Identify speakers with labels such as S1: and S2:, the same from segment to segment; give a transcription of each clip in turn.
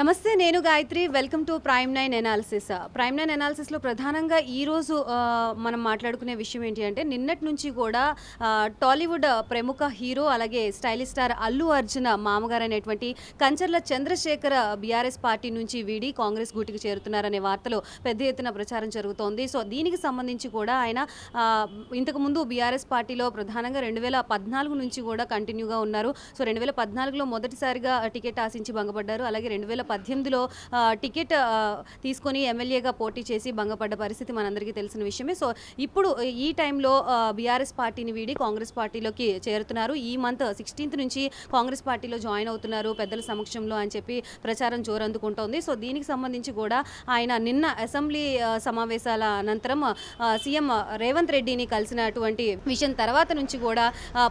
S1: నమస్తే నేను Gayatri. Welcome to prime nine analysis prime nine ఎనాలిసిస్లో ప్రధానంగా ఈరోజు మనం మాట్లాడుకునే విషయం ఏంటి అంటే నిన్నటి నుంచి కూడా టాలీవుడ్ ప్రముఖ హీరో అలాగే స్టైలిష్ స్టార్ అల్లు అర్జున్ మామగారు అనేటువంటి కంచర్ల చంద్రశేఖర్ బీఆర్ఎస్ పార్టీ నుంచి వీడి కాంగ్రెస్ గూటికి చేరుతున్నారనే వార్తలు పెద్ద ఎత్తున ప్రచారం జరుగుతోంది. సో దీనికి సంబంధించి కూడా ఆయన ఇంతకుముందు బీఆర్ఎస్ పార్టీలో ప్రధానంగా రెండు వేల పద్నాలుగు నుంచి కూడా కంటిన్యూగా ఉన్నారు. సో రెండు వేల పద్నాలుగులో మొదటిసారిగా టికెట్ ఆశించి భంగపడ్డారు. అలాగే రెండు వేల పద్దెనిమిదిలో టికెట్ తీసుకొని ఎమ్మెల్యేగా పోటీ చేసి భంగపడ్డ పరిస్థితి మనందరికీ తెలిసిన విషయమే. సో ఇప్పుడు ఈ టైంలో బీఆర్ఎస్ పార్టీని వీడి కాంగ్రెస్ పార్టీలోకి చేరుతున్నారు. ఈ మంత్ సిక్స్టీన్త్ నుంచి కాంగ్రెస్ పార్టీలో జాయిన్ అవుతున్నారు పెద్దల సమక్షంలో అని చెప్పి ప్రచారం జోరందుకుంటోంది. సో దీనికి సంబంధించి కూడా ఆయన నిన్న అసెంబ్లీ సమావేశాల అనంతరం సీఎం రేవంత్ రెడ్డిని కలిసినటువంటి విషయం తర్వాత నుంచి కూడా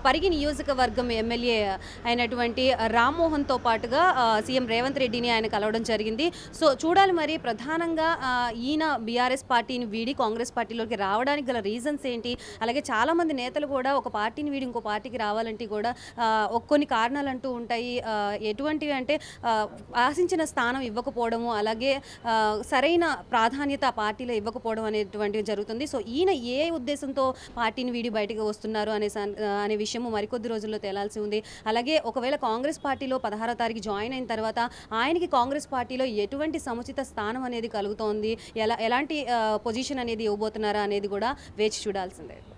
S1: పరిగి నియోజకవర్గం ఎమ్మెల్యే అయినటువంటి రామ్మోహన్తో పాటుగా సీఎం రేవంత్ రెడ్డిని ఆయన కలవడం జరిగింది. సో చూడాలి మరి ప్రధానంగా ఈయన బీఆర్ఎస్ పార్టీని వీడి కాంగ్రెస్ పార్టీలోకి రావడానికి గల రీజన్స్ ఏంటి? అలాగే చాలామంది నేతలు కూడా ఒక పార్టీని వీడి ఇంకో పార్టీకి రావాలంటే కూడా కొన్ని కారణాలు అంటూ ఉంటాయి ఎటువంటివి అంటే ఆశించిన స్థానం ఇవ్వకపోవడము అలాగే సరైన ప్రాధాన్యత పార్టీలో ఇవ్వకపోవడం అనేటువంటివి జరుగుతుంది. సో ఈయన ఏ ఉద్దేశంతో పార్టీని వీడి బయటకు వస్తున్నారు అనే అనే విషయము మరికొద్ది రోజుల్లో తేలాల్సి ఉంది. అలాగే ఒకవేళ కాంగ్రెస్ పార్టీలో పదహారో తారీఖు జాయిన్ అయిన తర్వాత ఆయనకి కాంగ్రెస్ పార్టీలో ఎటువంటి సముచిత స్థానం అనేది కలుగుతోంది? ఎలా ఎలాంటి పొజిషన్ అనేది ఇవ్వబోతున్నారా అనేది కూడా వేచి చూడాల్సిందే.